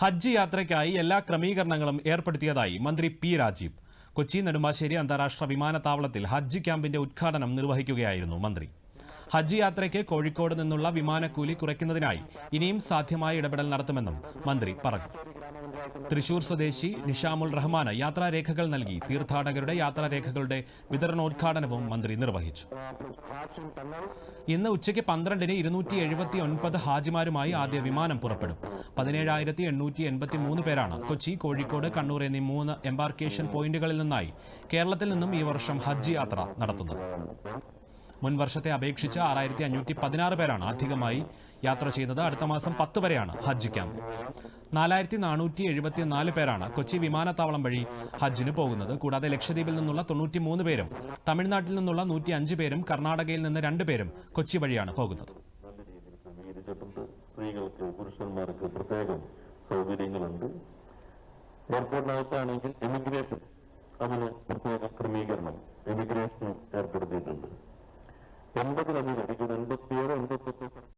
ഹജ്ജ് യാത്രയ്ക്കായി എല്ലാ ക്രമീകരണങ്ങളും ഏർപ്പെടുത്തിയതായി മന്ത്രി പി രാജീവ്. കൊച്ചി നെടുമ്പാശ്ശേരി അന്താരാഷ്ട്ര വിമാനത്താവളത്തിൽ ഹജ്ജ് ക്യാമ്പിന്റെ ഉദ്ഘാടനം നിർവഹിക്കുകയായിരുന്നു മന്ത്രി. ഹജ്ജ് യാത്രയ്ക്ക് കോഴിക്കോട് നിന്നുള്ള വിമാനക്കൂലി കുറയ്ക്കുന്നതിനായി ഇനിയും സാധ്യമായ ഇടപെടൽ നടത്തുമെന്നും മന്ത്രി പറഞ്ഞു. തൃശൂർ സ്വദേശി നിഷാമുൽ റഹ്മാന് യാത്രാരേഖകൾ നൽകി. തീർത്ഥാടകരുടെ യാത്രാരേഖകളുടെ വിതരണോദ്ഘാടനവും മന്ത്രി നിർവഹിച്ചു. ഇന്ന് ഉച്ചയ്ക്ക് പന്ത്രണ്ടിന് ഇരുന്നൂറ്റി എഴുപത്തി ഒൻപത് ഹാജിമാരുമായി ആദ്യ വിമാനം പുറപ്പെടും. പതിനേഴായിരത്തി എണ്ണൂറ്റി എൺപത്തി മൂന്ന് പേരാണ് കൊച്ചി കോഴിക്കോട് കണ്ണൂർ എന്നീ മൂന്ന് എംബാർക്കേഷൻ പോയിന്റുകളിൽ നിന്നായി കേരളത്തിൽ നിന്നും ഈ വർഷം ഹജ്ജ് യാത്ര നടത്തുന്നത്. മുൻ വർഷത്തെ അപേക്ഷിച്ച് ആറായിരത്തി അഞ്ഞൂറ്റി പതിനാറ് പേരാണ് അധികമായി യാത്ര ചെയ്യുന്നത് അടുത്ത മാസം പത്ത് വരെയാണ് ഹജ്ജ് ക്യാമ്പ്. നാലായിരത്തി നാനൂറ്റി എഴുപത്തിനാല് പേരാണ് കൊച്ചി വിമാനത്താവളം വഴി ഹജ്ജിന് പോകുന്നത്. കൂടാതെ ലക്ഷദ്വീപിൽ നിന്നുള്ള തൊണ്ണൂറ്റി മൂന്ന് പേരും തമിഴ്നാട്ടിൽ നിന്നുള്ള നൂറ്റി അഞ്ച് പേരും കർണാടകയിൽ നിന്ന് രണ്ട് പേരും കൊച്ചി വഴിയാണ് പോകുന്നത്. സ്ത്രീകൾക്ക് പുരുഷന്മാർക്ക് പ്രത്യേകം സൗകര്യങ്ങളുണ്ട്. എയർപോർട്ടിനകത്താണെങ്കിൽ എമിഗ്രേഷൻ അതിന് പ്രത്യേക ക്രമീകരണം എമിഗ്രേഷനും ഏർപ്പെടുത്തിയിട്ടുണ്ട്. എൺപതിലധികം എനിക്ക് എൺപത്തിയേഴ് എൺപത്തെട്ട്